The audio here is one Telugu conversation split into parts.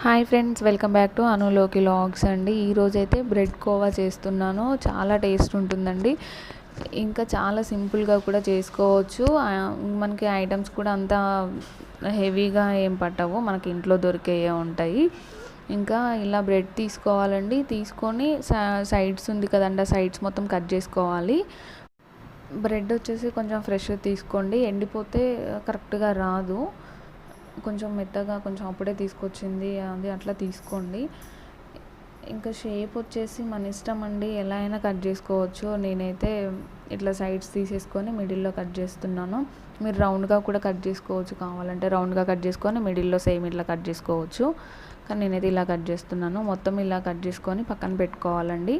Hi friends welcome back to అనులోకి vlogs అండి. ఈరోజైతే బ్రెడ్ కోవా చేస్తున్నాను. చాలా టేస్ట్ ఉంటుందండి. ఇంకా చాలా సింపుల్గా కూడా చేసుకోవచ్చు. మనకి ఐటమ్స్ కూడా అంత హెవీగా ఏం పట్టవు. మనకి ఇంట్లో దొరికేవి ఉంటాయి. ఇంకా ఇలా బ్రెడ్ తీసుకోవాలండి. తీసుకొని స- సైడ్స్ ఉంది కదండి ఆ సైడ్స్ మొత్తం కట్ చేసుకోవాలి. బ్రెడ్ వచ్చేసి కొంచెం ఫ్రెష్ తీసుకోండి. ఎండిపోతే కరెక్ట్గా రాదు. కొంచెం మెత్తగా కొంచెం అప్పుడే తీసుకొచ్చింది అది అట్లా తీసుకోండి. ఇంకా షేప్ వచ్చేసి మన ఇష్టం అండి. ఎలా అయినా కట్ చేసుకోవచ్చు. నేనైతే ఇట్లా సైడ్స్ తీసేసుకొని మిడిల్లో కట్ చేస్తున్నాను. మీరు రౌండ్గా కూడా కట్ చేసుకోవచ్చు కావాలంటే. రౌండ్గా కట్ చేసుకొని మిడిల్లో సేమ్ ఇట్లా కట్ చేసుకోవచ్చు. కానీ నేనైతే ఇలా కట్ చేస్తున్నాను. మొత్తం ఇలా కట్ చేసుకొని పక్కన పెట్టుకోవాలండి.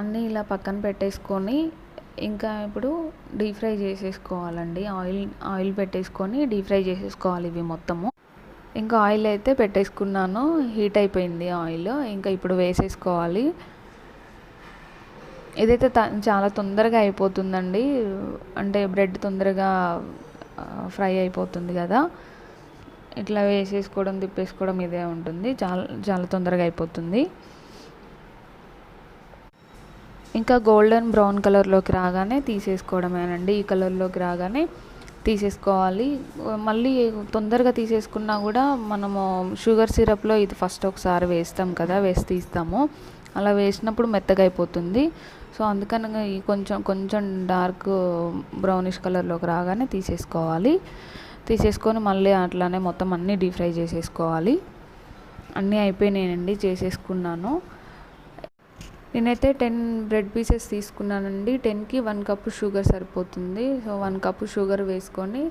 అన్నీ ఇలా పక్కన పెట్టేసుకొని ఇంకా ఇప్పుడు డీప్ ఫ్రై చేసేసుకోవాలండి. ఆయిల్ ఆయిల్ పెట్టేసుకొని డీప్ ఫ్రై చేసేసుకోవాలి ఇవి మొత్తము. ఇంకా ఆయిల్ అయితే పెట్టేసుకున్నాను. హీట్ అయిపోయింది ఆయిల్. ఇంకా ఇప్పుడు వేసేసుకోవాలి. ఇదైతే త చాలా తొందరగా అయిపోతుందండి. అంటే బ్రెడ్ తొందరగా ఫ్రై అయిపోతుంది కదా. ఇట్లా వేసేసుకోవడం తిప్పేసుకోవడం ఇదే ఉంటుంది. చాలా చాలా తొందరగా అయిపోతుంది. ఇంకా గోల్డెన్ బ్రౌన్ కలర్లోకి రాగానే తీసేసుకోవడమేనండి. ఈ కలర్లోకి రాగానే తీసేసుకోవాలి. మళ్ళీ తొందరగా తీసేసుకున్నా కూడా మనము షుగర్ సిరప్లో ఇది ఫస్ట్ ఒకసారి వేస్తాం కదా వేసి తీస్తాము. అలా వేసినప్పుడు మెత్తగా అయిపోతుంది. సో అందుకని ఈ కొంచెం కొంచెం డార్క్ బ్రౌనిష్ కలర్లోకి రాగానే తీసేసుకోవాలి. తీసేసుకొని మళ్ళీ అట్లానే మొత్తం అన్నీ డీప్ ఫ్రై చేసేసుకోవాలి. అన్నీ అయిపోయినాయండి చేసేసుకున్నాను. నేనైతే టెన్ బ్రెడ్ పీసెస్ తీసుకున్నానండి. టెన్కి వన్ కప్ షుగర్ సరిపోతుంది. సో వన్ కప్ షుగర్ వేసుకొని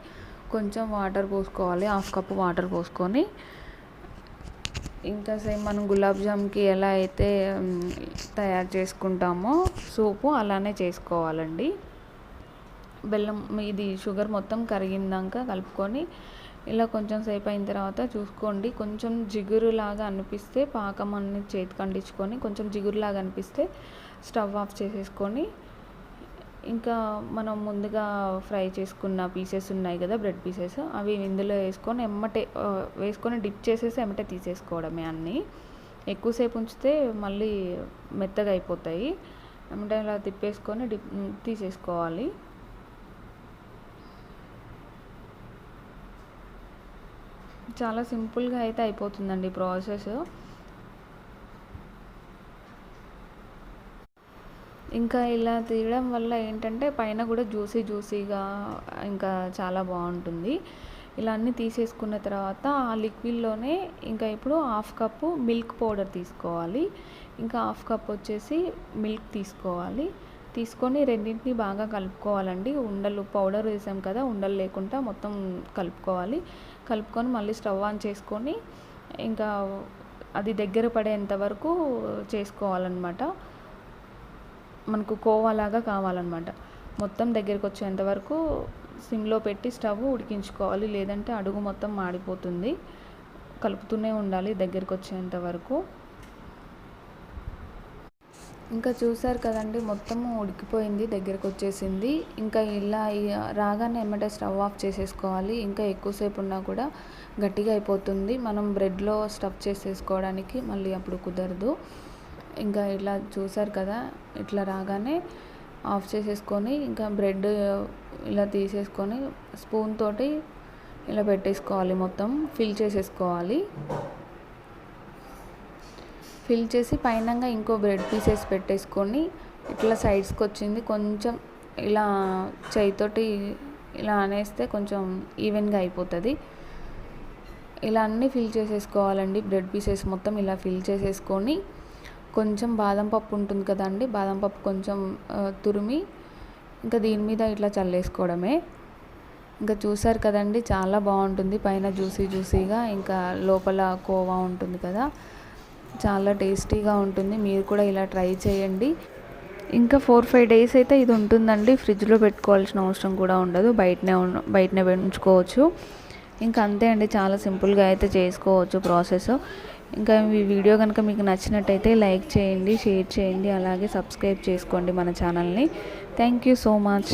కొంచెం వాటర్ పోసుకోవాలి. హాఫ్ కప్ వాటర్ పోసుకొని. ఇంకా సేమ్ మనం గులాబ్ జామ్కి ఎలా అయితే తయారు చేసుకుంటామో సూపు అలానే చేసుకోవాలండి. బెల్లం ఇది షుగర్ మొత్తం కరిగిందాక కలుపుకొని ఇలా కొంచెం సేపు అయిన తర్వాత చూసుకోండి. కొంచెం జిగురులాగా అనిపిస్తే పాకం అన్ని చేతికి అంటించుకొని కొంచెం జిగురులాగా అనిపిస్తే స్టవ్ ఆఫ్ చేసేసుకొని ఇంకా మనం ముందుగా ఫ్రై చేసుకున్న పీసెస్ ఉన్నాయి కదా బ్రెడ్ పీసెస్ అవి ఇందులో వేసుకొని ఎమ్మటే వేసుకొని డిప్ చేసేసి ఎమ్మటే తీసేసుకోవడమే అన్నీ. ఎక్కువసేపు ఉంచితే మళ్ళీ మెత్తగా అయిపోతాయి. ఎమ్మటే ఇలా తిప్పేసుకొని డిప్ తీసేసుకోవాలి. చాలా సింపుల్గా అయితే అయిపోతుందండి ప్రాసెస్. ఇంకా ఇలా తీయడం వల్ల ఏంటంటే పైన కూడా జ్యూసీ జ్యూసీగా ఇంకా చాలా బాగుంటుంది. ఇలా అన్నీ తీసేసుకున్న తర్వాత ఆ లిక్విడ్లోనే ఇంకా ఇప్పుడు హాఫ్ కప్పు మిల్క్ పౌడర్ తీసుకోవాలి. ఇంకా హాఫ్ కప్ వచ్చేసి మిల్క్ తీసుకోవాలి. తీసుకొని రెండింటిని బాగా కలుపుకోవాలండి. ఉండలు పౌడర్ వేసాం కదా ఉండలు లేకుండా మొత్తం కలుపుకోవాలి. కలుపుకొని మళ్ళీ స్టవ్ ఆన్ చేసుకొని ఇంకా అది దగ్గర పడేంత వరకు చేసుకోవాలన్నమాట. మనకు కోవాలాగా కావాలన్నమాట. మొత్తం దగ్గరికి వచ్చేంత వరకు సిమ్లో పెట్టి స్టవ్ ఉడికించుకోవాలి. లేదంటే అడుగు మొత్తం మాడిపోతుంది. కలుపుతూనే ఉండాలి దగ్గరికి వచ్చేంత వరకు. ఇంకా చూసారు కదండి మొత్తము ఉడికిపోయింది దగ్గరకు వచ్చేసింది ఇంకా ఇలా రాగానే ఎమ్మటే స్టవ్ ఆఫ్ చేసేసుకోవాలి. ఇంకా ఎక్కువసేపు ఉన్నా కూడా గట్టిగా అయిపోతుంది. మనం బ్రెడ్లో స్టఫ్ చేసేసుకోవడానికి మళ్ళీ అప్పుడు కుదరదు. ఇంకా ఇలా చూసారు కదా ఇట్లా రాగానే ఆఫ్ చేసేసుకొని ఇంకా బ్రెడ్ ఇలా తీసేసుకొని స్పూన్ తోటి ఇలా పెట్టేసుకోవాలి మొత్తం ఫిల్ చేసేసుకోవాలి. ఫిల్ చేసి పైనంగా ఇంకో బ్రెడ్ పీసెస్ పెట్టేసుకొని ఇట్లా సైడ్స్కి వచ్చింది కొంచెం ఇలా చేయితోటి ఇలా అనేస్తే కొంచెం ఈవెన్గా అయిపోతుంది. ఇలా అన్నీ ఫిల్ చేసేసుకోవాలండి. బ్రెడ్ పీసెస్ మొత్తం ఇలా ఫిల్ చేసేసుకొని కొంచెం బాదం పప్పు ఉంటుంది కదండి. బాదం పప్పు కొంచెం తురిమి ఇంకా దీని మీద ఇట్లా చల్లేసుకోవడమే. ఇంకా చూసారు కదండి చాలా బాగుంటుంది. పైన జ్యూసీ జ్యూసీగా ఇంకా లోపల కోవా ఉంటుంది కదా. చాలా టేస్టీగా ఉంటుంది. మీరు కూడా ఇలా ట్రై చేయండి. ఇంకా ఫోర్ ఫైవ్ డేస్ అయితే ఇది ఉంటుందండి. ఫ్రిడ్జ్లో పెట్టుకోవాల్సిన అవసరం కూడా ఉండదు. బయటనే బయటనే ఉంచుకోవచ్చు ఇంకా అంతే అండి. చాలా సింపుల్గా అయితే చేసుకోవచ్చు ప్రాసెస్. ఇంకా ఈ వీడియో కనుక మీకు నచ్చినట్టయితే లైక్ చేయండి షేర్ చేయండి. అలాగే సబ్స్క్రైబ్ చేసుకోండి మన ఛానల్ని. Thank you so much.